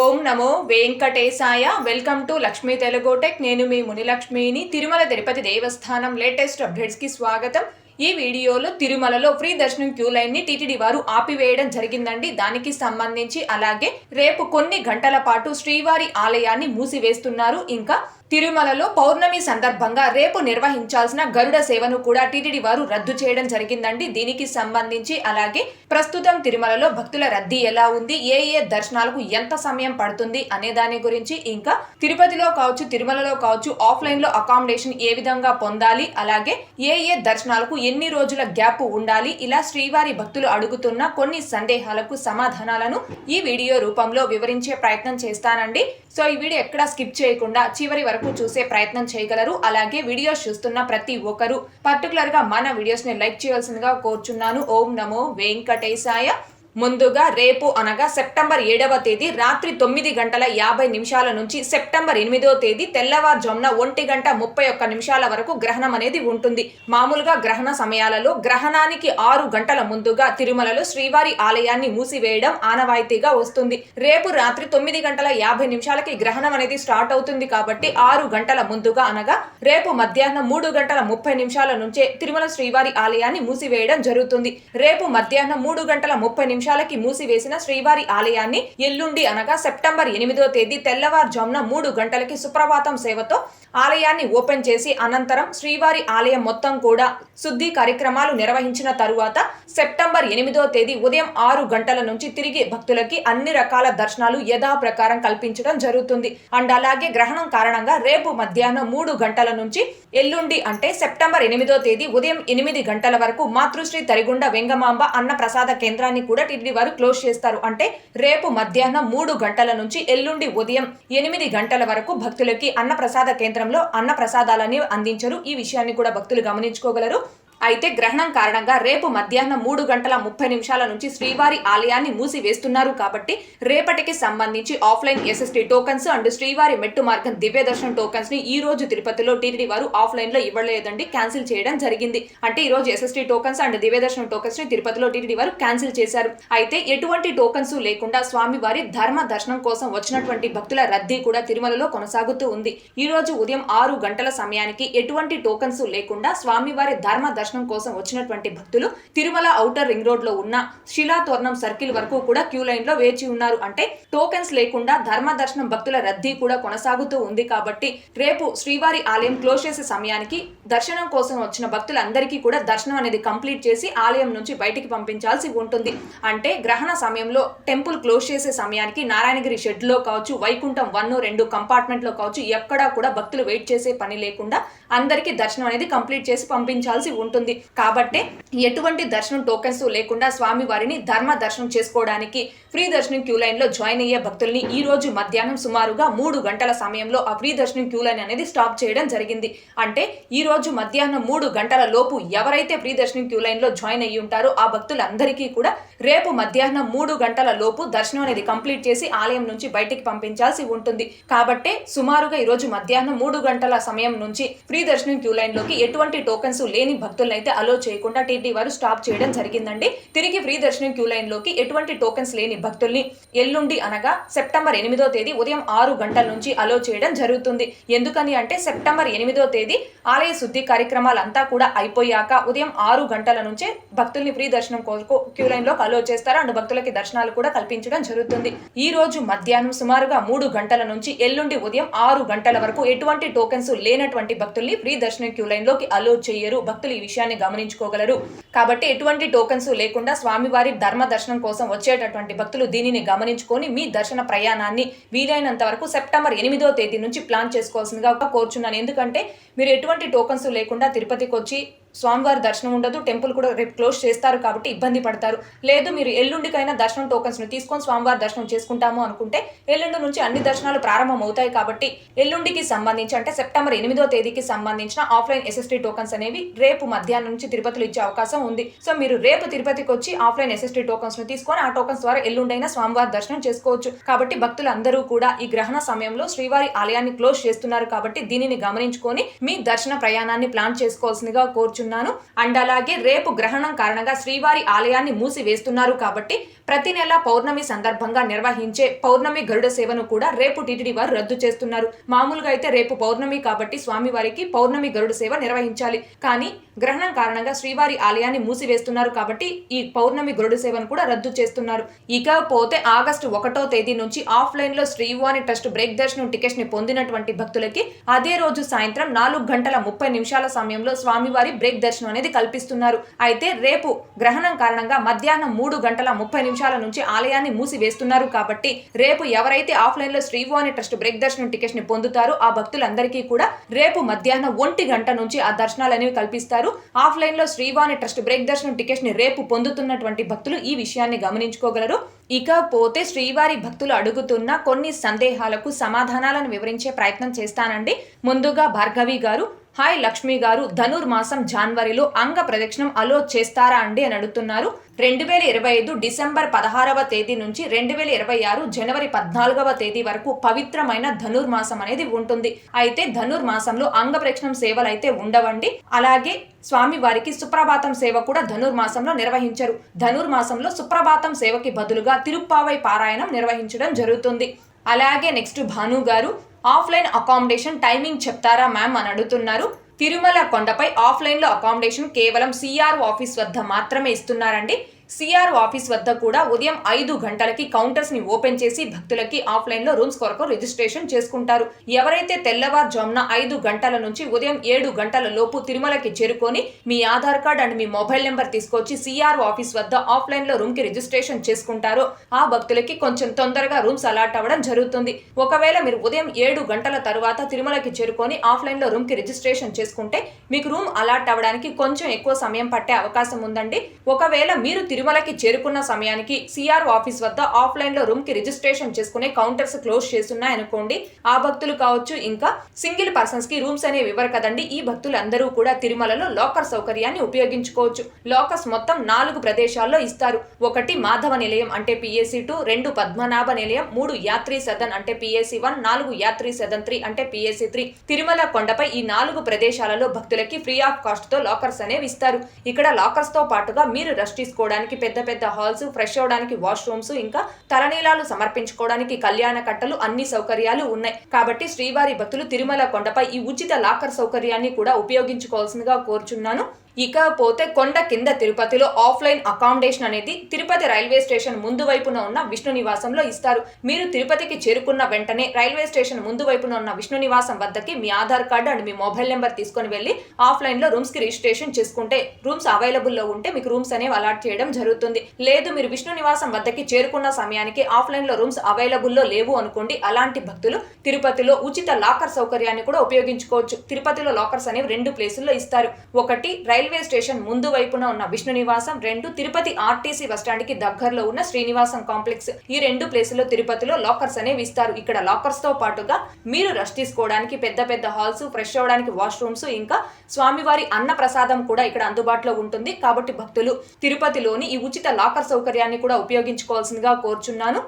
ఓం నమో వెంకటేశాయ. Welcome to Lakshmi తెలుగుటెక్ నేను మీ మునిలక్ష్మిని. తిరుమల తిరుపతి దేవస్థానం latest అప్డేట్స్కి స్వాగతం. ఈ వీడియోలో తిరుమలలో ఫ్రీ దర్శనం క్యూ లైన్ని టీటీడీ వారు ఆపివేయడం జరిగిందండి. దానికి సంబంధించి అలాగే రేపు కొన్ని గంటల పాటు శ్రీవారి ఆలయాన్ని మూసివేస్తున్నారు. ఇంకా తిరుమలలో పౌర్ణమి సందర్భంగా రేపు నిర్వహించాల్సిన గరుడ సేవను కూడా టీటీడీ వారు రద్దు చేయడం జరిగిందండి. దీనికి సంబంధించి అలాగే ప్రస్తుతం తిరుమలలో భక్తుల రద్దీ ఎలా ఉంది? ఏ ఏ దర్శనాలకు ఎంత సమయం పడుతుంది? అనే దాని గురించి ఇంకా తిరుపతిలో కావచ్చు తిరుమలలో కావచ్చు ఆఫ్లైన్లో అకామిడేషన్ ఏ విధంగా పొందాలి? అలాగే ఏ ఏ దర్శనాలకు ఎన్ని రోజుల గ్యాప్ ఉండాలి? ఇలా శ్రీవారి భక్తులు అడుగుతున్న కొన్ని సందేహాలకు సమాధానాలను ఈ వీడియో రూపంలో వివరించే ప్రయత్నం చేస్తానండి. సో ఈ వీడియో ఎక్కడా స్కిప్ చేయకుండా చివరి వరకు చూసే ప్రయత్నం చేయగలరు. అలాగే వీడియోస్ చూస్తున్న ప్రతి ఒక్కరు పర్టికులర్గా మన వీడియోస్ని లైక్ చేయాల్సిందిగా కోరుచున్నాను. ఓం నమో వెంకటేశాయ. ముందుగా రేపు అనగా సెప్టెంబర్ ఏడవ తేదీ రాత్రి తొమ్మిది గంటల యాభై నిమిషాల నుంచి సెప్టెంబర్ ఎనిమిదవ తేదీ తెల్లవారుజామున ఒంటి గంట ముప్పై ఒక్క నిమిషాల వరకు గ్రహణం అనేది ఉంటుంది. మామూలుగా గ్రహణ సమయాలలో గ్రహణానికి ఆరు గంటల ముందుగా తిరుమలలో శ్రీవారి ఆలయాన్ని మూసివేయడం ఆనవాయితీగా వస్తుంది. రేపు రాత్రి తొమ్మిది గంటల యాభై నిమిషాలకి గ్రహణం అనేది స్టార్ట్ అవుతుంది కాబట్టి ఆరు గంటల ముందుగా అనగా రేపు మధ్యాహ్నం మూడు గంటల ముప్పై నిమిషాల నుంచే తిరుమల శ్రీవారి ఆలయాన్ని మూసివేయడం జరుగుతుంది. రేపు మధ్యాహ్నం మూడు గంటల ముప్పై నిమిషాలకి మూసివేసిన శ్రీవారి ఆలయాన్ని ఎల్లుండి అనగా సెప్టెంబర్ ఎనిమిదో తేదీ తెల్లవారుజామున మూడు గంటలకి సుప్రభాతం సేవతో ఆలయాన్ని ఓపెన్ చేసి అనంతరం శ్రీవారి ఆలయం మొత్తం కూడా శుద్ధి కార్యక్రమాలు నిర్వహించిన తరువాత సెప్టెంబర్ ఎనిమిదో తేదీ ఉదయం ఆరు గంటల నుంచి తిరిగి భక్తులకి అన్ని రకాల దర్శనాలు యథాప్రకారం కల్పించడం జరుగుతుంది. అండ్ అలాగే గ్రహణం కారణంగా రేపు మధ్యాహ్నం మూడు గంటల నుంచి ఎల్లుండి అంటే సెప్టెంబర్ ఎనిమిదో తేదీ ఉదయం ఎనిమిది గంటల వరకు మాతృశ్రీ తరిగుండ వెంగమాంబ అన్న ప్రసాద కేంద్రాన్ని కూడా టీటీడీ వరకు క్లోజ్ చేస్తారు. అంటే రేపు మధ్యాహ్నం మూడు గంటల నుంచి ఎల్లుండి ఉదయం ఎనిమిది గంటల వరకు భక్తులకి అన్న ప్రసాద కేంద్రంలో అన్న ప్రసాదాలని అందించరు. ఈ విషయాన్ని కూడా భక్తులు గమనించుకోగలరు. అయితే గ్రహణం కారణంగా రేపు మధ్యాహ్నం మూడు గంటల ముప్పై నిమిషాల నుంచి శ్రీవారి ఆలయాన్ని మూసివేస్తున్నారు కాబట్టి రేపటికి సంబంధించి ఆఫ్లైన్ ఎస్ఎస్టీ టోకన్స్ అండ్ శ్రీవారి మెట్టు మార్గం దివ్య దర్శనం టోకన్స్ని ఈ రోజు తిరుపతిలో టీటీడీ వారు ఆఫ్లైన్లో ఇవ్వలేదండి క్యాన్సిల్ చేయడం జరిగింది. అంటే ఈ రోజు ఎస్ఎస్టీ టోకన్స్ అండ్ దివ్య దర్శనం టోకన్స్ని తిరుపతిలో టీటీడీ వారు క్యాన్సిల్ చేశారు. అయితే ఎటువంటి టోకన్స్ లేకుండా స్వామివారి ధర్మ దర్శనం కోసం వచ్చినటువంటి భక్తుల రద్దీ కూడా తిరుమలలో కొనసాగుతూ ఉంది. ఈ రోజు ఉదయం ఆరు గంటల సమయానికి ఎటువంటి టోకన్స్ లేకుండా స్వామివారి ధర్మ దర్శనం కోసం వచ్చినటువంటి భక్తులు తిరుమల ఔటర్ రింగ్ రోడ్లో ఉన్న శిలాతోరణం సర్కిల్ వరకు కూడా క్యూ లైన్లో వేచి ఉన్నారు. అంటే టోకెన్స్ లేకుండా ధర్మ దర్శనం భక్తుల రద్దీ కూడా కొనసాగుతూ ఉంది కాబట్టి రేపు శ్రీవారి ఆలయం క్లోజ్ చేసే సమయానికి దర్శనం కోసం వచ్చిన భక్తులందరికీ కూడా దర్శనం అనేది కంప్లీట్ చేసి ఆలయం నుంచి బయటికి పంపించాల్సి ఉంటుంది. అంటే గ్రహణ సమయంలో టెంపుల్ క్లోజ్ చేసే సమయానికి నారాయణగిరి షెడ్లో కావచ్చు వైకుంఠం వన్ రెండు కంపార్ట్మెంట్లో కావచ్చు ఎక్కడా కూడా భక్తులు వెయిట్ చేసే పని లేకుండా అందరికీ దర్శనం అనేది కంప్లీట్ చేసి పంపించాల్సి ఉంటుంది. కాబట్టి ఎటువంటి దర్శనం టోకెన్స్ లేకుండా స్వామి వారిని ధర్మ దర్శనం చేసుకోవడానికి ఫ్రీ దర్శనం క్యూ లైన్లో జాయిన్ అయ్యే భక్తుల్ని ఈ రోజు మధ్యాహ్నం సుమారుగా మూడు గంటల సమయంలో ఆ ఫ్రీ దర్శనం క్యూ లైన్ అనేది స్టాప్ చేయడం జరిగింది. అంటే ఈ రోజు మధ్యాహ్నం మూడు గంటల లోపు ఎవరైతే ఫ్రీ దర్శనం క్యూ లైన్లో జాయిన్ అయ్యి ఉంటారో ఆ భక్తులందరికీ కూడా రేపు మధ్యాహ్నం మూడు గంటల లోపు దర్శనం అనేది కంప్లీట్ చేసి ఆలయం నుంచి బయటికి పంపించాల్సి ఉంటుంది. కాబట్టే సుమారుగా ఈ రోజు మధ్యాహ్నం మూడు గంటల సమయం నుంచి ఫ్రీ దర్శనం క్యూ లైన్లోకి ఎటువంటి టోకెన్స్ లేని భక్తులను అయితే అలో చేయకుండా టీటీ వారు స్టాప్ చేయడం జరిగిందండి. తిరిగి ఫ్రీ దర్శనం క్యూ లైన్లోకి ఎటువంటి టోకెన్స్ లేని భక్తుల్ని ఎల్లుండి అనగా సెప్టెంబర్ ఎనిమిదో తేదీ ఉదయం ఆరు గంటల నుంచి అలో చేయడం జరుగుతుంది. ఎందుకని అంటే సెప్టెంబర్ ఎనిమిదో తేదీ ఆలయ శుద్ధి కార్యక్రమాలంతా కూడా అయిపోయాక ఉదయం ఆరు గంటల నుంచే భక్తుల్ని ఫ్రీ దర్శనం కోరుకు క్యూ లైన్లో అలో చేస్తారు. అండ్ భక్తులకి దర్శనాలు కూడా కల్పించడం జరుగుతుంది. ఈ రోజు మధ్యాహ్నం సుమారుగా మూడు గంటల నుంచి ఎల్లుండి ఉదయం ఆరు గంటల వరకు ఎటువంటి టోకెన్స్ లేనటువంటి భక్తుల్ని ఫ్రీ దర్శనం క్యూ లైన్లోకి అలో చేయరు. భక్తులు ఈ విషయాన్ని గమనించుకోగలరు. కాబట్టి ఎటువంటి టోకెన్స్ లేకుండా స్వామివారి ధర్మ దర్శనం కోసం వచ్చేటటువంటి భక్తులు దీనిని గమనించుకొని మీ దర్శన ప్రయాణాన్ని వీలైనంత వరకు సెప్టెంబర్ ఎనిమిదో తేదీ నుంచి ప్లాన్ చేసుకోవాల్సిందిగా కోరుచున్నాను. ఎందుకంటే మీరు ఎటువంటి టోకెన్స్ లేకుండా తిరుపతికి వచ్చి స్వామివారి దర్శనం ఉండదు టెంపుల్ కూడా రేపు క్లోజ్ చేస్తారు కాబట్టి ఇబ్బంది పడతారు. లేదు మీరు ఎల్లుండికైనా దర్శనం టోకన్స్ను తీసుకొని స్వామివారి దర్శనం చేసుకుంటాము అనుకుంటే ఎల్లుండి నుంచి అన్ని దర్శనాలు ప్రారంభం అవుతాయి కాబట్టి ఎల్లుండికి సంబంధించి అంటే సెప్టెంబర్ ఎనిమిదో తేదీకి సంబంధించిన ఆఫ్లైన్ ఎస్ఎస్టీ టోకన్స్ అనేవి రేపు మధ్యాహ్నం నుంచి తిరుపతిలో ఇచ్చే అవకాశం ఉంది. సో మీరు రేపు తిరుపతికి వచ్చి ఆఫ్లైన్ ఎస్ఎస్టీ టోకన్స్ను తీసుకొని ఆ టోకన్స్ ద్వారా ఎల్లుండైనా స్వామివారి దర్శనం చేసుకోవచ్చు. కాబట్టి భక్తులందరూ కూడా ఈ గ్రహణ సమయంలో శ్రీవారి ఆలయాన్ని క్లోజ్ చేస్తున్నారు కాబట్టి దీనిని గమనించుకొని మీ దర్శన ప్రయాణాన్ని ప్లాన్ చేసుకోవాల్సిందిగా కోరుచు తెలియజేస్తున్నాను అండ్ అలాగే రేపు గ్రహణం కారణంగా శ్రీవారి ఆలయాన్ని మూసివేస్తున్నారు కాబట్టి ప్రతి నెల పౌర్ణమి సందర్భంగా నిర్వహించే పౌర్ణమి గరుడ సేవను కూడా రేపు టీటీడీ వారు రద్దు చేస్తున్నారు. మామూలుగా అయితే రేపు పౌర్ణమి కాబట్టి స్వామివారికి పౌర్ణమి గరుడ సేవ నిర్వహించాలి. కానీ గ్రహణం కారణంగా శ్రీవారి ఆలయాన్ని మూసివేస్తున్నారు కాబట్టి ఈ పౌర్ణమి గరుడ సేవను కూడా రద్దు చేస్తున్నారు. ఇకపోతే ఆగస్టు ఒకటో తేదీ నుంచి ఆఫ్లైన్లో శ్రీవాణి ట్రస్ట్ బ్రేక్ దర్శనం టికెట్స్ని పొందినటువంటి భక్తులకి అదే రోజు సాయంత్రం నాలుగు గంటల ముప్పై నిమిషాల సమయంలో స్వామివారి బ్రేక్ దర్శనం అనేది కల్పిస్తున్నారు. అయితే రేపు గ్రహణం కారణంగా మధ్యాహ్నం మూడు గంటల ముప్పై నిమిషాల నుంచి ఆలయాన్ని మూసివేస్తున్నారు కాబట్టి రేపు ఎవరైతే ఆఫ్లైన్లో శ్రీవాణి ట్రస్ట్ బ్రేక్ దర్శనం టికెట్స్ని పొందుతారో ఆ భక్తులందరికీ కూడా రేపు మధ్యాహ్నం ఒంటి గంట నుంచి ఆ దర్శనాలు అనేవి కల్పిస్తారు. ఆఫ్లైన్లో శ్రీవాణి ట్రస్ట్ బ్రేక్ దర్శనం టికెట్ని రేపు పొందుతున్నటువంటి భక్తులు ఈ విషయాన్ని గమనించుకోగలరు. ఇకపోతే శ్రీవారి భక్తులు అడుగుతున్న కొన్ని సందేహాలకు సమాధానాలను వివరించే ప్రయత్నం చేస్తానండి. ముందుగా భార్గవి గారు హాయ్ లక్ష్మి గారు ధనుర్మాసం జాన్వరిలో అంగ ప్రదక్షిణం అలో చేస్తారా అండి అని అడుగుతున్నారు. రెండు వేల ఇరవై ఐదు డిసెంబర్ పదహారవ తేదీ నుంచి రెండు వేల ఇరవై ఆరు జనవరి పద్నాలుగవ తేదీ వరకు పవిత్రమైన ధనుర్మాసం అనేది ఉంటుంది. అయితే ధనుర్మాసంలో అంగ ప్రదక్షిణం సేవలు అయితే ఉండవండి. అలాగే స్వామి వారికి సుప్రభాతం సేవ కూడా ధనుర్మాసంలో నిర్వహించరు. ధనుర్మాసంలో సుప్రభాతం సేవకి బదులుగా తిరుప్పావై పారాయణం నిర్వహించడం జరుగుతుంది. అలాగే నెక్స్ట్ భాను గారు ఆఫ్లైన్ అకామిడేషన్ టైమింగ్ చెప్తారా మ్యామ్ అని అడుగుతున్నారు. తిరుమల కొండపై ఆఫ్లైన్లో అకామిడేషన్ కేవలం సిఆర్ఓ ఆఫీస్ వద్ద మాత్రమే ఇస్తున్నారండి. సిఆర్ ఆఫీస్ వద్ద కూడా ఉదయం ఐదు గంటలకి కౌంటర్స్ని ఓపెన్ చేసి భక్తులకి ఆఫ్లైన్లో రూమ్స్ కొరకు రిజిస్ట్రేషన్ చేసుకుంటారు. ఎవరైతే తెల్లవారుజామున ఐదు గంటల నుంచి ఉదయం ఏడు గంటల లోపు తిరుమలకి చేరుకొని మీ ఆధార్ కార్డ్ అండ్ మీ మొబైల్ నెంబర్ తీసుకొచ్చి సిఆర్ ఆఫీస్ వద్ద ఆఫ్లైన్లో రూమ్కి రిజిస్ట్రేషన్ చేసుకుంటారో. ఆ భక్తులకి కొంచెం తొందరగా రూమ్స్ అలాట్ అవ్వడం జరుగుతుంది. ఒకవేళ మీరు ఉదయం ఏడు గంటల తరువాత తిరుమలకి చేరుకొని ఆఫ్లైన్లో రూమ్కి రిజిస్ట్రేషన్ చేసుకుంటే మీకు రూమ్ అలాట్ అవ్వడానికి కొంచెం ఎక్కువ సమయం పట్టే అవకాశం ఉందండి. ఒకవేళ మీరు తిరుమలకి చేరుకున్న సమయానికి సిఆర్ ఆఫీస్ వద్ద ఆఫ్లైన్లో రూమ్కి రిజిస్ట్రేషన్ చేసుకునే కౌంటర్స్ క్లోజ్ చేస్తున్నాయనుకోండి ఆ భక్తులు కావచ్చు ఇంకా సింగిల్ పర్సన్స్కి రూమ్స్ అనేవి ఇవ్వరు కదండి ఈ భక్తులందరూ కూడా తిరుమలలో లాకర్ సౌకర్యాన్ని ఉపయోగించుకోవచ్చు. లాకర్స్ మొత్తం నాలుగు ప్రదేశాల్లో ఇస్తారు. ఒకటి మాధవ నిలయం అంటే పిఎస్సి టూ రెండు పద్మనాభ నిలయం మూడు యాత్రి సదన్ అంటే పిఎస్సి వన్ నాలుగు యాత్రి సదన్ త్రీ అంటే పిఎస్సి త్రీ. తిరుమల కొండపై ఈ నాలుగు ప్రదేశాలలో భక్తులకి ఫ్రీ ఆఫ్ కాస్ట్తో లాకర్స్ అనేవి ఇస్తారు. ఇక్కడ లాకర్స్తో పాటుగా మీరు రెస్ట్ తీసుకోవడానికి పెద్ద పెద్ద హాల్స్ ఫ్రెష్ అవడానికి వాష్రూమ్స్ ఇంకా తలనీలాలు సమర్పించుకోవడానికి కళ్యాణ కట్టలు అన్ని సౌకర్యాలు ఉన్నాయి. కాబట్టి శ్రీవారి భక్తులు తిరుమల కొండపై ఈ ఉచిత లాకర్ సౌకర్యాన్ని కూడా ఉపయోగించుకోవాల్సిందిగా కోరుచున్నాను. ఇకపోతే కొండ కింద తిరుపతిలో ఆఫ్లైన్ అకామిడేషన్ అనేది తిరుపతి రైల్వే స్టేషన్ ముందు వైపున ఉన్న విష్ణు నివాసంలో ఇస్తారు. మీరు తిరుపతికి చేరుకున్న వెంటనే రైల్వే స్టేషన్ ముందు వైపున ఉన్న విష్ణు నివాసం వద్దకి మీ ఆధార్ కార్డు అండ్ మీ మొబైల్ నెంబర్ తీసుకొని వెళ్ళి ఆఫ్లైన్లో రూమ్స్కి రిజిస్ట్రేషన్ చేసుకుంటే రూమ్స్ అవైలబుల్లో ఉంటే మీకు రూమ్స్ అనేవి అలాట్ చేయడం జరుగుతుంది. లేదు మీరు విష్ణు నివాసం వద్దకి చేరుకున్న సమయానికి ఆఫ్లైన్లో రూమ్స్ అవైలబుల్లో లేవు అనుకోండి అలాంటి భక్తులు తిరుపతిలో ఉచిత లాకర్ సౌకర్యాన్ని కూడా ఉపయోగించుకోవచ్చు. తిరుపతిలో లాకర్స్ అనేవి రెండు ప్లేసుల్లో ఇస్తారు. ఒకటి రైల్వే స్టేషన్ ముందు వైపున ఉన్న విష్ణు నివాసం రెండు తిరుపతి ఆర్టీసీ బస్టాండ్కి దగ్గరలో ఉన్న శ్రీనివాసం కాంప్లెక్స్. ఈ రెండు ప్లేసుల్లో తిరుపతిలో లాకర్స్ అనేవి ఇస్తారు. ఇక్కడ లాకర్స్తో పాటుగా మీరు రెస్ట్ తీసుకోవడానికి పెద్ద పెద్ద హాల్స్ ఫ్రెష్ అవ్వడానికి వాష్రూమ్స్ ఇంకా స్వామివారి అన్న ప్రసాదం కూడా ఇక్కడ అందుబాటులో ఉంటుంది. కాబట్టి భక్తులు తిరుపతిలోని ఈ ఉచిత లాకర్ సౌకర్యాన్ని కూడా ఉపయోగించుకోవాల్సిందిగా కోరుచున్నాను.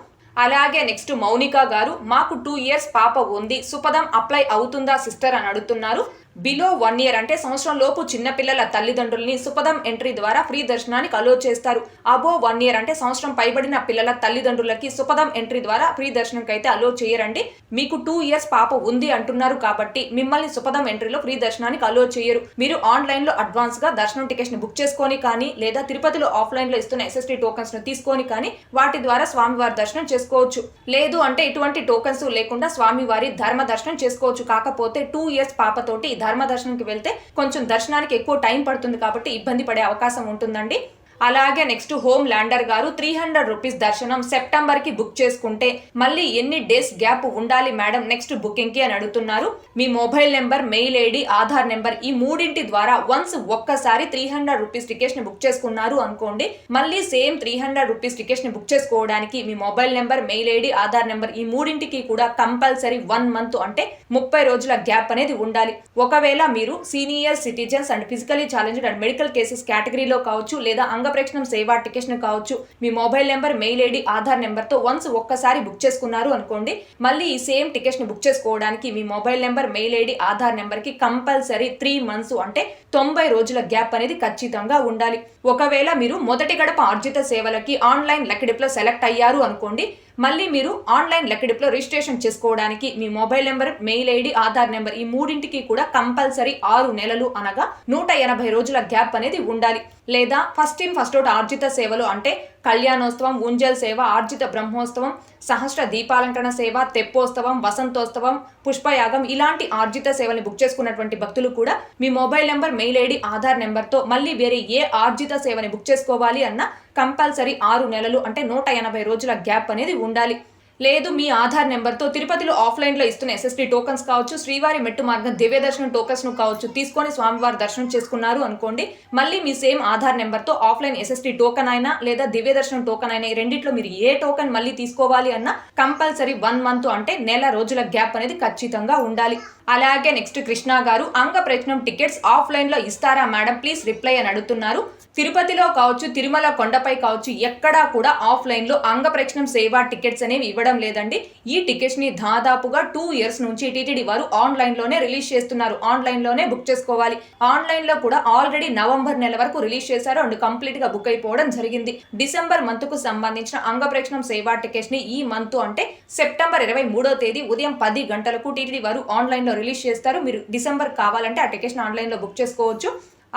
అలాగే నెక్స్ట్ మౌనిక గారు మాకు టూ ఇయర్స్ పాప ఉంది. సుపదం అప్లై అవుతుందా సిస్టర్ అని అడుగుతున్నారు. బిలో వన్ ఇయర్ అంటే సంవత్సరం లోపు చిన్నపిల్లల తల్లిదండ్రుల్ని సుపదం ఎంట్రీ ద్వారా ఫ్రీ దర్శనానికి అలో చేస్తారు. అబో వన్ ఇయర్ అంటే సంవత్సరం పైబడిన పిల్లల తల్లిదండ్రులకి సుపదం ఎంట్రీ ద్వారా ఫ్రీ దర్శనంకి అయితే అలో చేయరండి. మీకు టూ ఇయర్స్ పాప ఉంది అంటున్నారు కాబట్టి మిమ్మల్ని సుపదం ఎంట్రీలో ఫ్రీ దర్శనానికి అలో చేయరు. మీరు ఆన్లైన్లో అడ్వాన్స్గా దర్శనం టికెట్స్ని బుక్ చేసుకొని కానీ లేదా తిరుపతిలో ఆఫ్లైన్లో ఇస్తున్న ఎస్ఎస్టీ టోకన్స్ను తీసుకొని కానీ వాటి ద్వారా స్వామివారి దర్శనం చేసుకోవచ్చు. లేదు అంటే ఇటువంటి టోకన్స్ లేకుండా స్వామివారి ధర్మ దర్శనం చేసుకోవచ్చు. కాకపోతే టూ ఇయర్స్ పాపతోటి ధర్మ దర్శనంకి వెళ్తే కొంచెం దర్శనానికి ఎక్కువ టైం పడుతుంది కాబట్టి ఇబ్బంది పడే అవకాశం ఉంటుందండి. అలాగే నెక్స్ట్ హోమ్ ల్యాండర్ గారు త్రీ హండ్రెడ్ రూపీస్ దర్శనం సెప్టెంబర్కి బుక్ చేసుకుంటే మళ్ళీ ఎన్ని డేస్ గ్యాప్ ఉండాలి మేడం నెక్స్ట్ బుకింగ్కి అని అడుగుతున్నారు. మీ mobile number mail ID Aadhaar number ఈ మూడింటి ద్వారా వన్స్ ఒక్కసారి త్రీ హండ్రెడ్ రూపీస్ టికెట్స్ని బుక్ చేసుకున్నారు అనుకోండి. మళ్ళీ సేమ్ త్రీ హండ్రెడ్ రూపీస్ టికెట్స్ని బుక్ చేసుకోవడానికి మీ mobile number mail ID Aadhaar number ఈ మూడింటికి కూడా కంపల్సరీ వన్ మంత్ అంటే ముప్పై రోజుల గ్యాప్ అనేది ఉండాలి. ఒకవేళ మీరు senior citizens and physically challenged and medical cases కేటగిరీలో కావచ్చు లేదా అంగప్రేక్షణం సేవా టికెట్స్ కావచ్చు. మీ mobile number mail ID Aadhaar నెంబర్తో వన్స్ ఒక్కసారి బుక్ చేసుకున్నారు అనుకోండి మళ్ళీ ఈ సేమ్ టికెట్స్ని బుక్ చేసుకోవడానికి మీ mobile number mail ID Aadhaar నెంబర్కి కంపల్సరీ త్రీ మంత్స్ అంటే తొంభై రోజుల గ్యాప్ అనేది ఖచ్చితంగా ఉండాలి. ఒకవేళ మీరు మొదటి గడప ఆర్జిత సేవలకి ఆన్లైన్ లెక్కడిప్లో సెలెక్ట్ అయ్యారు అనుకోండి మళ్ళీ మీరు ఆన్లైన్ లెక్కడిపులో రిజిస్ట్రేషన్ చేసుకోవడానికి మీ mobile number mail ID Aadhaar number ఈ మూడింటికి కూడా కంపల్సరీ ఆరు నెలలు అనగా నూట ఎనభై రోజుల గ్యాప్ అనేది ఉండాలి. లేదా ఫస్ట్ ఇన్ ఫస్ట్ అవుట్ ఆర్జిత సేవలు అంటే కళ్యాణోత్సవం ఉంజల్ సేవ ఆర్జిత బ్రహ్మోత్సవం సహస్ర దీపాలంకరణ సేవ తెప్పోత్సవం వసంతోత్సవం పుష్పయాగం ఇలాంటి ఆర్జిత సేవల్ని బుక్ చేసుకున్నటువంటి భక్తులు కూడా మీ mobile number mail ID Aadhaar నెంబర్తో మళ్ళీ వేరే ఏ ఆర్జిత సేవని బుక్ చేసుకోవాలి అన్న కంపల్సరీ ఆరు నెలలు అంటే నూట ఎనభై రోజుల గ్యాప్ అనేది ఉండాలి. లేదు మీ ఆధార్ నెంబర్తో తిరుపతిలో ఆఫ్లైన్లో ఇస్తున్న ఎస్ఎస్టీ టోకన్స్ కావచ్చు శ్రీవారి మెట్టు మార్గం దివ్య దర్శనం టోకన్స్ను కావచ్చు తీసుకొని స్వామివారి దర్శనం చేసుకున్నారు అనుకోండి మళ్ళీ మీ సేమ్ ఆధార్ నెంబర్తో ఆఫ్లైన్ ఎస్ఎస్టీ టోకన్ అయినా లేదా దివ్య దర్శనం టోకన్ అయినా ఈ రెండిట్లో మీరు ఏ టోకన్ మళ్ళీ తీసుకోవాలి అన్న కంపల్సరీ వన్ మంత్ అంటే నెల రోజుల గ్యాప్ అనేది ఖచ్చితంగా ఉండాలి. అలాగే నెక్స్ట్ కృష్ణ గారు అంగ ప్రయత్నం టికెట్స్ ఆఫ్లైన్లో ఇస్తారా మేడం? ప్లీజ్ రిప్లై అని అడుగుతున్నారు. తిరుపతిలో కావచ్చు తిరుమల కొండపై కావచ్చు ఎక్కడా కూడా ఆఫ్లైన్లో అంగ ప్రయత్నం సేవా టికెట్స్ అనేవి ఇవ్వడం లేదండి. ఈ టికెట్స్ని దాదాపుగా టూ ఇయర్స్ నుంచి టీటీడీ వారు ఆన్లైన్లోనే రిలీజ్ చేస్తున్నారు. ఆన్లైన్లోనే బుక్ చేసుకోవాలి. ఆన్లైన్లో కూడా ఆల్రెడీ నవంబర్ నెల వరకు రిలీజ్ చేశారు. అండ్ కంప్లీట్గా బుక్ అయిపోవడం జరిగింది. డిసెంబర్ మంత్కు సంబంధించిన అంగప్రేక్షణం సేవా టికెట్స్ని ఈ మంత్ అంటే సెప్టెంబర్ ఇరవై మూడో తేదీ ఉదయం పది గంటలకు టీటీడీ వారు ఆన్లైన్లో రిలీజ్ చేస్తారు. మీరు డిసెంబర్ కావాలంటే ఆ టికెట్స్ ఆన్లైన్లో బుక్ చేసుకోవచ్చు.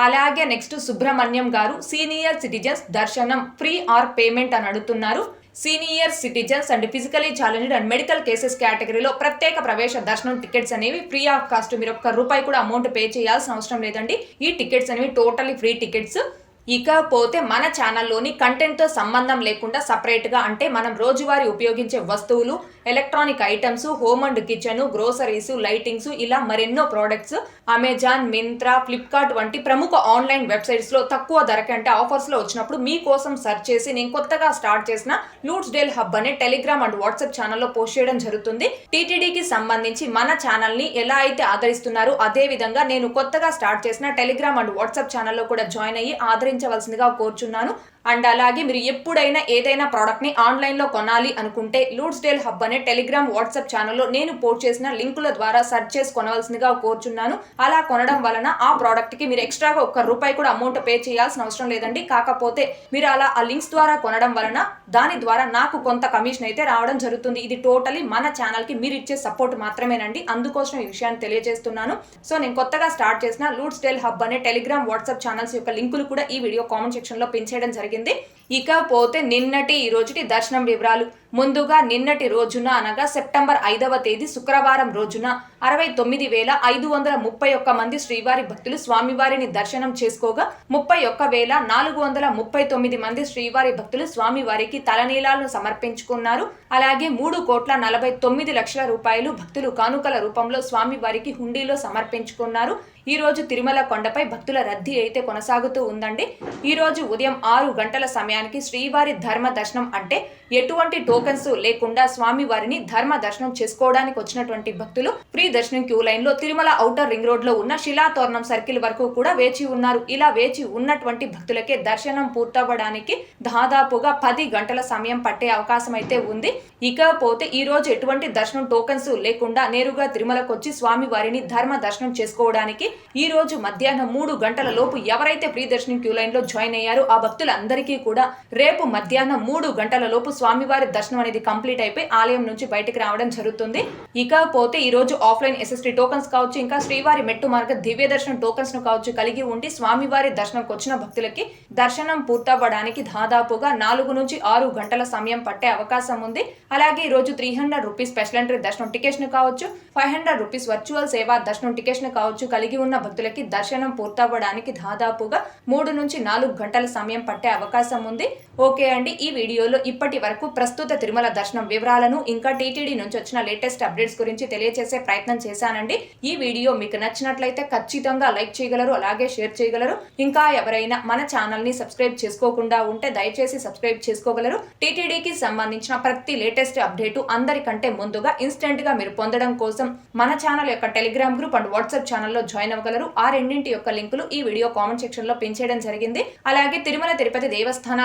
అలాగే నెక్స్ట్ సుబ్రహ్మణ్యం గారు సీనియర్ సిటిజన్స్ దర్శనం ఫ్రీ ఆర్ పేమెంట్ అని అడుగుతున్నారు. Senior citizens and physically challenged and medical cases కేటగిరీలో ప్రత్యేక ప్రవేశ దర్శనం టికెట్స్ అనేవి ఫ్రీ ఆఫ్ కాస్ట్. మీరు ఒక్క రూపాయి కూడా అమౌంట్ పే చేయాల్సిన అవసరం లేదండి. ఈ టికెట్స్ అనేవి టోటలీ ఫ్రీ టికెట్స్. ఇకపోతే మన ఛానల్లోని కంటెంట్తో సంబంధం లేకుండా సపరేట్గా అంటే మనం రోజువారీ ఉపయోగించే వస్తువులు electronic items home and kitchen groceries lightings ఇలా మరెన్నో ప్రోడక్ట్స్ అమెజాన్ మింత్రా ఫ్లిప్కార్ట్ వంటి ప్రముఖ ఆన్లైన్ వెబ్సైట్స్లో తక్కువ ధరకి అంటే ఆఫర్స్లో వచ్చినప్పుడు మీకోసం సెర్చ్ చేసి నేను కొత్తగా స్టార్ట్ చేసిన లూట్స్ డేల్ హబ్ అనే టెలిగ్రామ్ అండ్ వాట్సాప్ ఛానల్లో పోస్ట్ చేయడం జరుగుతుంది. టీటీడీకి సంబంధించి మన ఛానల్ని ఎలా అయితే ఆదరిస్తున్నారో అదేవిధంగా నేను కొత్తగా స్టార్ట్ చేసిన టెలిగ్రామ్ అండ్ వాట్సాప్ ఛానల్లో కూడా జాయిన్ అయ్యి ఆదరించవలసిందిగా కోరుచున్నాను. అండ్ అలాగే మీరు ఎప్పుడైనా ఏదైనా ప్రోడక్ట్ని ఆన్లైన్లో కొనాలి అనుకుంటే లూడ్స్డేల్ హబ్ అనే టెలిగ్రామ్ వాట్సాప్ ఛానల్లో నేను పోస్ట్ చేసిన లింకుల ద్వారా సెర్చ్ చేసి కొనవలసిందిగా కోరుచున్నాను. అలా కొనడం వలన ఆ ప్రోడక్ట్కి మీరు ఎక్స్ట్రాగా ఒక్క రూపాయి కూడా అమౌంట్ పే చేయాల్సిన అవసరం లేదండి. కాకపోతే మీరు అలా ఆ లింక్స్ ద్వారా కొనడం వలన దాని ద్వారా నాకు కొంత కమిషన్ అయితే రావడం జరుగుతుంది. ఇది టోటలీ మన ఛానల్కి మీరు ఇచ్చే సపోర్ట్ మాత్రమేనండి. అందుకోసం ఈ విషయాన్ని తెలియజేస్తున్నాను. సో నేను కొత్తగా స్టార్ట్ చేసిన లూడ్స్ డేల్ హబ్ అనే టెలిగ్రామ్ వాట్సాప్ ఛానల్స్ యొక్క లింకులు కూడా ఈ వీడియో కామెంట్ సెక్షన్లో పెంచేయడం జరిగింది. జరిగింది ఇకపోతే నిన్నటి ఈ రోజుటి దర్శనం వివరాలు. ముందుగా నిన్నటి రోజున అనగా సెప్టెంబర్ ఐదవ తేదీ శుక్రవారం రోజున అరవై తొమ్మిది వేల ఐదు వందల ముప్పై ఒక్క మంది శ్రీవారి భక్తులు స్వామివారిని దర్శనం చేసుకోగా ముప్పై ఒక్క వేల నాలుగు వందల ముప్పై తొమ్మిది మంది శ్రీవారి భక్తులు స్వామివారికి తలనీలాలను సమర్పించుకున్నారు. అలాగే మూడు కోట్ల నలభై తొమ్మిది లక్షల రూపాయలు భక్తులు కానుకల రూపంలో స్వామివారికి హుండీలో సమర్పించుకున్నారు. ఈ రోజు తిరుమల కొండపై భక్తుల రద్దీ అయితే కొనసాగుతూ ఉందండి. ఈ రోజు ఉదయం ఆరు గంటల సమయం సమయానికి శ్రీవారి ధర్మ దర్శనం అంటే ఎటువంటి టోకన్స్ లేకుండా స్వామివారిని ధర్మ దర్శనం చేసుకోవడానికి వచ్చినటువంటి భక్తులు ఫ్రీ దర్శనం క్యూ లైన్లో తిరుమల ఔటర్ రింగ్ రోడ్లో ఉన్న శిలాతోరణం సర్కిల్ వరకు కూడా వేచి ఉన్నారు. ఇలా వేచి ఉన్నటువంటి భక్తులకే దర్శనం పూర్తవ్వడానికి దాదాపుగా పది గంటల సమయం పట్టే అవకాశం అయితే ఉంది. ఇకపోతే ఈ రోజు ఎటువంటి దర్శనం టోకన్స్ లేకుండా నేరుగా తిరుమలకు వచ్చి స్వామివారిని ధర్మ దర్శనం చేసుకోవడానికి ఈ రోజు మధ్యాహ్నం మూడు గంటల లోపు ఎవరైతే ఫ్రీ దర్శనం క్యూ లైన్లో జాయిన్ అయ్యారో ఆ భక్తులందరికీ కూడా రేపు మధ్యాహ్నం మూడు గంటల లోపు స్వామివారి దర్శనం అనేది కంప్లీట్ అయిపోయి ఆలయం నుంచి బయటకు రావడం జరుగుతుంది. ఇకపోతే ఈ రోజు ఆఫ్లైన్ ఎస్ఎస్టీ టోకన్స్ కావచ్చు ఇంకా శ్రీవారి మెట్టు మార్గ దివ్య దర్శనం టోకన్స్ను కావచ్చు కలిగి ఉండి స్వామివారి దర్శనంకి వచ్చిన భక్తులకి దర్శనం పూర్తవ్వడానికి దాదాపుగా నాలుగు నుంచి ఆరు గంటల సమయం పట్టే అవకాశం ఉంది. అలాగే ఈ రోజు three hundred rupees special entry దర్శనం టికెట్స్ను కావచ్చు ఫైవ్ హండ్రెడ్ రూపీస్ వర్చువల్ సేవా దర్శనం టికెట్స్ను కావచ్చు కలిగి ఉన్న భక్తులకి దర్శనం పూర్తవ్వడానికి దాదాపుగా మూడు నుంచి నాలుగు గంటల సమయం పట్టే అవకాశం ఉంది. ఉంది. ఓకే అండి ఈ వీడియోలో ఇప్పటి వరకు ప్రస్తుత తిరుమల దర్శనం వివరాలను ఇంకా టీటీడీ నుంచి వచ్చిన లేటెస్ట్ అప్డేట్స్ గురించి తెలియజేసే ప్రయత్నం చేశానండి. ఈ వీడియో మీకు నచ్చినట్లయితే ఖచ్చితంగా లైక్ చేయగలరు అలాగే షేర్ చేయగలరు. ఇంకా ఎవరైనా మన ఛానల్ని సబ్స్క్రైబ్ చేసుకోకుండా ఉంటే దయచేసి సబ్స్క్రైబ్ చేసుకోగలరు. టీటీడీకి సంబంధించిన ప్రతి లేటెస్ట్ అప్డేటు అందరికంటే ముందుగా ఇన్స్టెంట్గా మీరు పొందడం కోసం మన ఛానల్ యొక్క టెలిగ్రామ్ గ్రూప్ అండ్ వాట్సాప్ ఛానల్లో జాయిన్ అవ్వగలరు. ఆ రెండింటి యొక్క లింకులు ఈ వీడియో కామెంట్ సెక్షన్లో పిన్ జరిగింది. అలాగే తిరుమల తిరుపతి